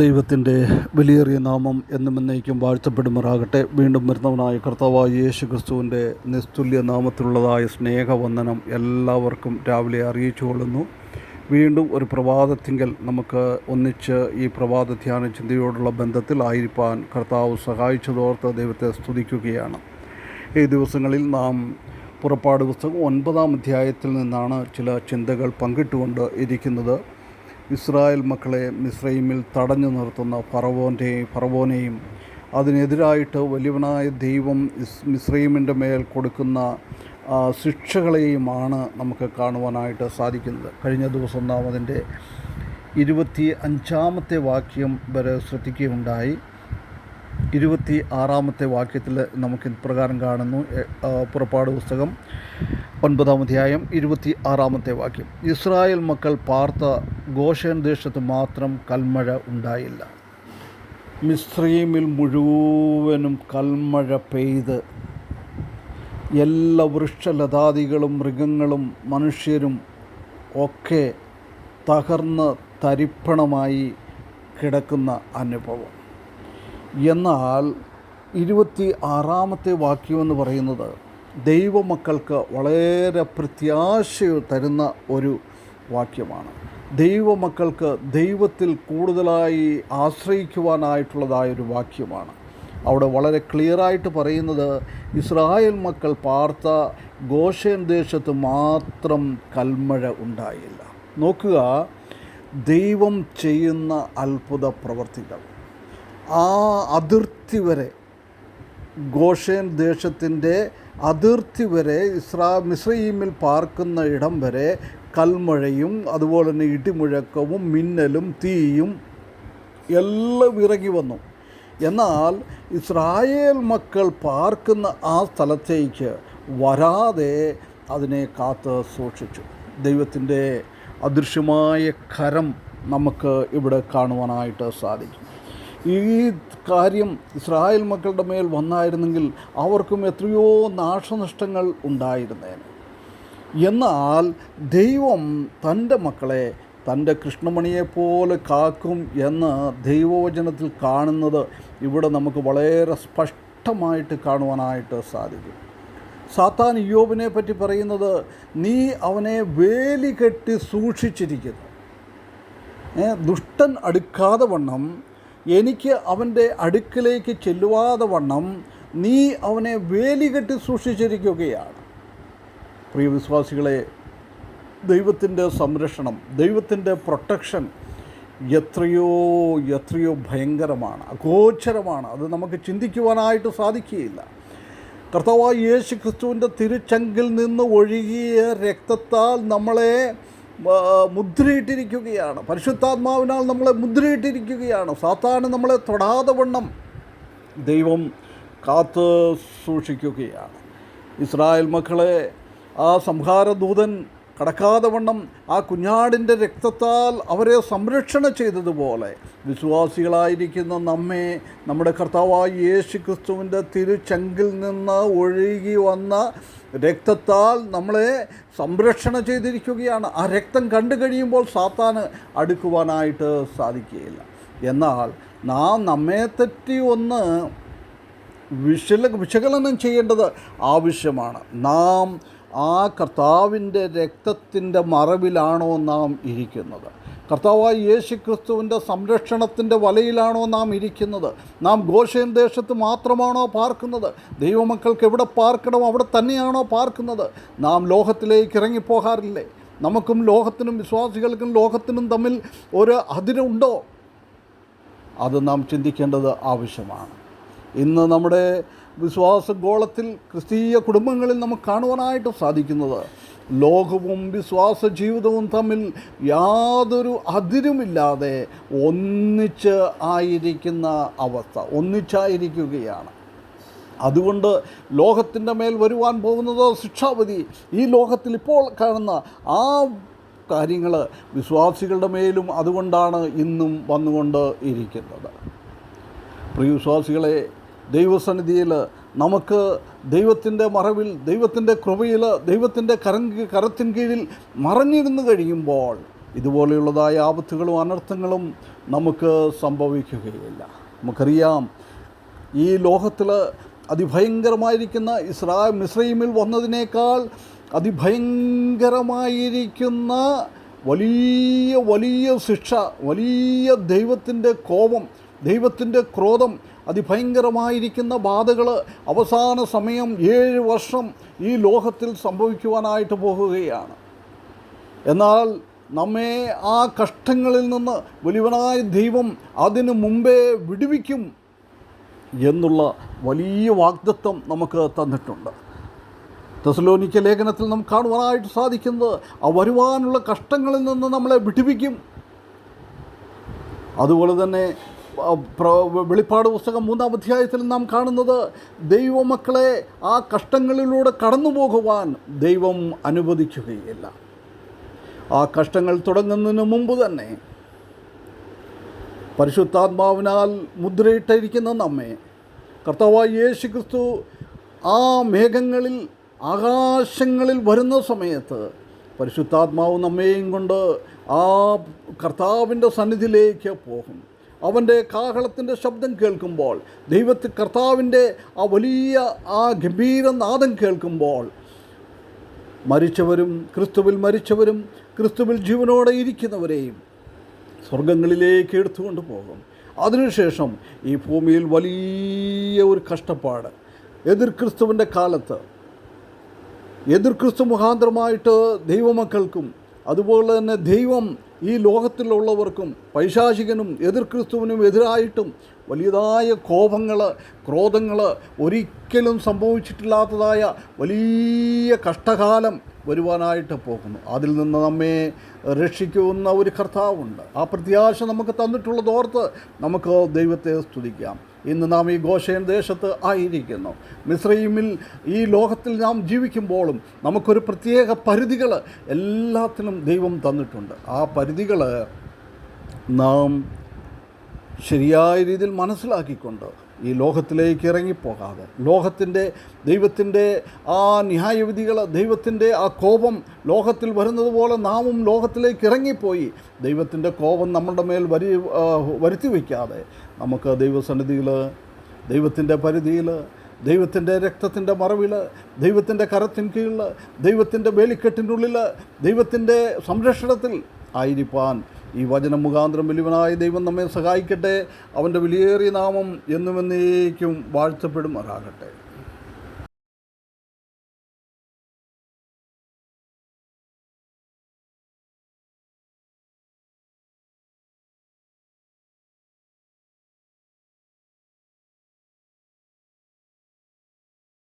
ദൈവത്തിന്റെ വിലയേറിയ നാമം എന്നും എന്നേക്കും വാഴ്ത്തപ്പെടുമാറാകട്ടെ. വീണ്ടും വരുന്നവനായ കർത്താവായ യേശു ക്രിസ്തുവിന്റെ നിസ്തുല്യ നാമത്തിലുള്ളതായ സ്നേഹവന്ദനം എല്ലാവർക്കും രാവിലെ അറിയിച്ചു കൊള്ളുന്നു. വീണ്ടും ഒരു പ്രഭാതത്തിങ്കൽ നമുക്ക് ഒന്നിച്ച് ഈ പ്രഭാത ധ്യാന ചിന്തയോടുള്ള ബന്ധത്തിൽ ബന്ധത്തിലായിരിക്കാൻ കർത്താവ് സഹായിച്ചതോർത്ത് ദൈവത്തെ സ്തുതിക്കുകയാണ്. ഈ ദിവസങ്ങളിൽ നാം പുറപ്പാട് പുസ്തകം ഒൻപതാം അധ്യായത്തിൽ നിന്നാണ് ചില ചിന്തകൾ പങ്കിട്ടുകൊണ്ട് ഇരിക്കുന്നത്. ഇസ്രായേൽ മക്കളെ മിസ്രൈമിൽ തടഞ്ഞു നിർത്തുന്ന ഫറവോന്റെ ഫറവോനെയും അതിനെതിരായിട്ട് വലിയവനായ ദൈവം ഇസ് മിസ്രൈമിന്റെ മേൽ കൊടുക്കുന്ന ശിക്ഷകളെയുമാണ് നമുക്ക് കാണുവാനായിട്ട് സാധിക്കുന്നത്. കഴിഞ്ഞ ദിവസം നാം അതിന്റെ ഇരുപത്തി അഞ്ചാമത്തെ വാക്യം വരെ ശ്രദ്ധിക്കുകയുണ്ടായി. ഇരുപത്തി ആറാമത്തെ വാക്യത്തിൽ നമുക്ക് ഇപ്രകാരം കാണുന്നു. പുറപ്പാട് പുസ്തകം ഒൻപതാം അധ്യായം ഇരുപത്തി ആറാമത്തെ വാക്യം. ഇസ്രായേൽ മക്കൾ പാർത്ത ഗോഷൻ ദേശത്ത് മാത്രം കൽമഴ ഉണ്ടായില്ല. മിസ്രീമിൽ മുഴുവനും കൽമഴ പെയ്ത് എല്ലാ വൃക്ഷലതാദികളും മൃഗങ്ങളും മനുഷ്യരും ഒക്കെ തകർന്ന് തരിപ്പണമായി കിടക്കുന്ന അനുഭവം. എന്നാൽ ഇരുപത്തി ആറാമത്തെ വാക്യമെന്ന് പറയുന്നത് ദൈവമക്കൾക്ക് വളരെ പ്രത്യാശ തരുന്ന ഒരു വാക്യമാണ്. ദൈവമക്കൾക്ക് ദൈവത്തിൽ കൂടുതലായി ആശ്രയിക്കുവാനായിട്ടുള്ളതായൊരു വാക്യമാണ്. അവിടെ വളരെ ക്ലിയറായിട്ട് പറയുന്നത് ഇസ്രായേൽ മക്കൾ പാർത്ത ഗോഷൻ ദേശത്ത് മാത്രം കൽമഴ ഉണ്ടായില്ല. നോക്കുക ദൈവം ചെയ്യുന്ന അത്ഭുത പ്രവർത്തികൾ. ആ അതിർത്തി വരെ ഗോഷേൻ ദേശത്തിന്റെ അതിർത്തി വരെ ഇസ്രാ മിസ്രൈമിൽ പാർക്കുന്ന ഇടം വരെ കൽമഴയും അതുപോലെ തന്നെ ഇടിമുഴക്കവും മിന്നലും തീയും എല്ലാം ഇറങ്ങി വന്നു. എന്നാൽ ഇസ്രായേൽ മക്കൾ പാർക്കുന്ന ആ സ്ഥലത്തേക്ക് വരാതെ അതിനെ കാത്ത് സൂക്ഷിച്ചു. ദൈവത്തിന്റെ അദൃശ്യമായ കരം നമുക്ക് ഇവിടെ കാണുവാനായിട്ട് സാധിക്കും. ഈ കാര്യം ഇസ്രായേൽ മക്കളുടെ മേൽ വന്നായിരുന്നെങ്കിൽ അവർക്കും എത്രയോ നാശനഷ്ടങ്ങൾ ഉണ്ടായിരുന്നേനെ. എന്നാൽ ദൈവം തന്റെ മക്കളെ തന്റെ കൃഷ്ണമണിയെപ്പോലെ കാക്കും എന്ന് ദൈവവചനത്തിൽ കാണുന്നത് ഇവിടെ നമുക്ക് വളരെ സ്പഷ്ടമായിട്ട് കാണുവാനായിട്ട് സാധിക്കും. സാത്താൻ യോബിനെ പറ്റി പറയുന്നത് നീ അവനെ വേലി കെട്ടി സൂക്ഷിച്ചിരിക്കുന്നു. ദുഷ്ടൻ അടുക്കാതെ വണ്ണം എനിക്ക് അവന്റെ അടുക്കിലേക്ക് ചെല്ലുവാതെ വണ്ണം നീ അവനെ വേലികെട്ടി സൂക്ഷിച്ചിരിക്കുകയാണ്. പ്രിയ വിശ്വാസികളെ ദൈവത്തിന്റെ സംരക്ഷണം ദൈവത്തിന്റെ പ്രൊട്ടക്ഷൻ എത്രയോ എത്രയോ ഭയങ്കരമാണ് അഗോചരമാണ്. അത് നമുക്ക് ചിന്തിക്കുവാനായിട്ട് സാധിക്കുകയില്ല. കർത്താവായ യേശു ക്രിസ്തുവിന്റെ തിരുച്ചങ്കിൽ നിന്ന് ഒഴുകിയ രക്തത്താൽ നമ്മളെ മുദ്രയിട്ടിരിക്കുകയാണ്. പരിശുദ്ധാത്മാവിനാൽ നമ്മളെ മുദ്രയിട്ടിരിക്കുകയാണ്. സാത്താന് നമ്മളെ തൊടാതെ വണ്ണം ദൈവം കാത്ത് സൂക്ഷിക്കുകയാണ്. ഇസ്രായേൽ മക്കളെ ആ സംഹാരദൂതൻ കടക്കാതെ വണ്ണം ആ കുഞ്ഞാടിന്റെ രക്തത്താൽ അവരെ സംരക്ഷണ ചെയ്തതുപോലെ വിശ്വാസികളായിരിക്കുന്ന നമ്മെ നമ്മുടെ കർത്താവായ യേശു ക്രിസ്തുവിന്റെ തിരുച്ചങ്കിൽ നിന്ന് ഒഴുകി വന്ന രക്തത്താൽ നമ്മളെ സംരക്ഷണ ചെയ്തിരിക്കുകയാണ്. ആ രക്തം കണ്ടു കഴിയുമ്പോൾ സാത്താന് അടുക്കുവാനായിട്ട് സാധിക്കുകയില്ല. എന്നാൽ നാം നമ്മെ തെറ്റി ഒന്ന് വിശല വിശകലനം ചെയ്യേണ്ടത് ആവശ്യമാണ്. നാം ആ കർത്താവിന്റെ രക്തത്തിന്റെ മറവിലാണോ നാം ഇരിക്കുന്നത്? കർത്താവായ യേശു ക്രിസ്തുവിന്റെ സംരക്ഷണത്തിന്റെ വലയിലാണോ നാം ഇരിക്കുന്നത്? നാം ഗോഷയൻ ദേശത്ത് മാത്രമാണോ പാർക്കുന്നത്? ദൈവമക്കൾക്ക് എവിടെ പാർക്കണം? അവിടെ തന്നെയാണോ പാർക്കുന്നത്? നാം ലോകത്തിലേക്ക് ഇറങ്ങിപ്പോകാറില്ലേ? നമുക്കും ലോകത്തിനും വിശ്വാസികൾക്കും ലോകത്തിനും തമ്മിൽ ഒരു അതിരുണ്ടോ അത് നാം ചിന്തിക്കേണ്ടത് ആവശ്യമാണ്. ഇന്ന് നമ്മുടെ വിശ്വാസ ഗോളത്തിൽ ക്രിസ്തീയ കുടുംബങ്ങളിൽ നമുക്ക് കാണുവാനായിട്ട് സാധിക്കുന്നത്. ലോകവും വിശ്വാസ ജീവിതവും തമ്മിൽ യാതൊരു അതിരുമില്ലാതെ ഒന്നിച്ച് ആയിരിക്കുന്ന അവസ്ഥ ഒന്നിച്ചായിരിക്കുകയാണ്. അതുകൊണ്ട് ലോകത്തിന്റെ മേൽ വരുവാൻ പോകുന്നത് ശിക്ഷാവധി. ഈ ലോകത്തിൽ ഇപ്പോൾ കാണുന്ന ആ കാര്യങ്ങൾ വിശ്വാസികളുടെ മേലും അതുകൊണ്ടാണ് ഇന്നും വന്നുകൊണ്ട് ഇരിക്കുന്നത്. പ്രിയ വിശ്വാസികളെ ദൈവസന്നിധിയിൽ നമുക്ക് ദൈവത്തിന്റെ മറവിൽ ദൈവത്തിന്റെ കൃപയിൽ ദൈവത്തിന്റെ കര കരത്തിൻ കീഴിൽ മറഞ്ഞിരുന്നു കഴിയുമ്പോൾ ഇതുപോലെയുള്ളതായ ആപത്തുകളും അനർത്ഥങ്ങളും നമുക്ക് സംഭവിക്കുകയില്ല. നമുക്കറിയാം ഈ ലോകത്തിൽ അതിഭയങ്കരമായിരിക്കുന്ന ഇസ്രാ മിസ്രൈമിൽ വന്നതിനേക്കാൾ അതിഭയങ്കരമായിരിക്കുന്ന വലിയ വലിയ ശിക്ഷ വലിയ ദൈവത്തിന്റെ കോപം ദൈവത്തിന്റെ ക്രോധം അതിഭയങ്കരമായിരിക്കുന്ന ബാധകൾ അവസാന സമയം ഏഴ് വർഷം ഈ ലോകത്തിൽ സംഭവിക്കുവാനായിട്ട് പോകുകയാണ്. എന്നാൽ നമ്മെ ആ കഷ്ടങ്ങളിൽ നിന്ന് വലിയവനായ ദൈവം അതിനു മുമ്പേ വിടുവിക്കും എന്നുള്ള വലിയ വാഗ്ദത്വം നമുക്ക് തന്നിട്ടുണ്ട്. തെസലോനിക്ക ലേഖനത്തിൽ നമുക്ക് കാണുവാനായിട്ട് സാധിക്കുന്നത് ആ വരുവാനുള്ള കഷ്ടങ്ങളിൽ നിന്ന് നമ്മളെ വിടുവിക്കും. അതുപോലെ തന്നെ വെളിപ്പാട് പുസ്തകം മൂന്നാം അധ്യായത്തിൽ നാം കാണുന്നത് ദൈവമക്കളെ ആ കഷ്ടങ്ങളിലൂടെ കടന്നു പോകുവാൻ ദൈവം അനുവദിക്കുകയില്ല. ആ കഷ്ടങ്ങൾ തുടങ്ങുന്നതിന് മുമ്പ് തന്നെ പരിശുദ്ധാത്മാവിനാൽ മുദ്രയിട്ടിരിക്കുന്ന നമ്മെ കർത്താവായ യേശു ക്രിസ്തു ആ മേഘങ്ങളിൽ ആകാശങ്ങളിൽ വരുന്ന സമയത്ത് പരിശുദ്ധാത്മാവ് നമ്മയും കൊണ്ട് ആ കർത്താവിന്റെ സന്നിധിയിലേക്ക് പോകും. അവന്റെ കാഹളത്തിന്റെ ശബ്ദം കേൾക്കുമ്പോൾ ദൈവത്തിൽ കർത്താവിന്റെ ആ വലിയ ആ ഗംഭീര നാദം കേൾക്കുമ്പോൾ മരിച്ചവരും ക്രിസ്തുവിൽ മരിച്ചവരും ക്രിസ്തുവിൽ ജീവനോടെ ഇരിക്കുന്നവരെയും സ്വർഗങ്ങളിലേക്ക് എടുത്തുകൊണ്ട് പോകും. അതിനുശേഷം ഈ ഭൂമിയിൽ വലിയ ഒരു കഷ്ടപ്പാട്. എതിർ ക്രിസ്തുവിന്റെ കാലത്ത് എതിർ ക്രിസ്തു മുഖാന്തരമായിട്ട് ദൈവമക്കൾക്കും അതുപോലെ തന്നെ ദൈവം ഈ ലോകത്തിലുള്ളവർക്കും പൈശാചികനും എതിർ ക്രിസ്തുവിനും എതിരായിട്ടും വലിയതായ കോപങ്ങൾ ക്രോധങ്ങൾ ഒരിക്കലും സംഭവിച്ചിട്ടില്ലാത്തതായ വലിയ കഷ്ടകാലം വരുവാനായിട്ട് പോകുന്നു. അതിൽ നിന്ന് നമ്മെ രക്ഷിക്കുന്ന ഒരു കർത്താവുണ്ട്. ആ പ്രത്യാശ നമുക്ക് തന്നിട്ടുള്ളത് ഓർത്ത് നമുക്ക് ദൈവത്തെ സ്തുതിക്കാം. ഇന്ന് നാം ഈ ഗോഷയൻ ദേശത്ത് ആയിരിക്കുന്നു. മിശ്രീമിൽ ഈ ലോകത്തിൽ നാം ജീവിക്കുമ്പോഴും നമുക്കൊരു പ്രത്യേക പരിധികൾ എല്ലാത്തിനും ദൈവം തന്നിട്ടുണ്ട്. ആ പരിധികൾ നാം ശരിയായ രീതിയിൽ മനസ്സിലാക്കിക്കൊണ്ട് ഈ ലോകത്തിലേക്ക് ഇറങ്ങിപ്പോകാതെ ലോകത്തിന്റെ ദൈവത്തിന്റെ ആ ന്യായവിധികൾ ദൈവത്തിന്റെ ആ കോപം ലോകത്തിൽ വരുന്നത് പോലെ നാമും ലോകത്തിലേക്ക് ഇറങ്ങിപ്പോയി. ദൈവത്തിന്റെ കോപം നമ്മളുടെ മേൽ വരി വരുത്തി വയ്ക്കാതെ നമുക്ക് ദൈവസന്നിധിയിൽ ദൈവത്തിന്റെ പരിധിയിൽ ദൈവത്തിന്റെ രക്തത്തിന്റെ മറവിൽ ദൈവത്തിന്റെ കരത്തിൻ കീഴിൽ ദൈവത്തിന്റെ വേലിക്കെട്ടിനുള്ളിൽ ദൈവത്തിന്റെ സംരക്ഷണത്തിൽ ആയിരിക്കാൻ ഈ വചനം മുഖാന്തരം വലിയവനായ ദൈവം നമ്മെ സഹായിക്കട്ടെ. അവന്റെ വിലയേറിയ നാമം എന്നുമെന്നേക്കും വാഴ്ത്തപ്പെടുമാറാകട്ടെ.